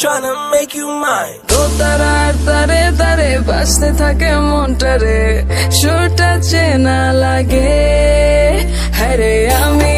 To make you mine. দোতারার তারে তারে বাঁচতে থাকে মনটা রে সুরটা চেনা লাগে। হরে আমি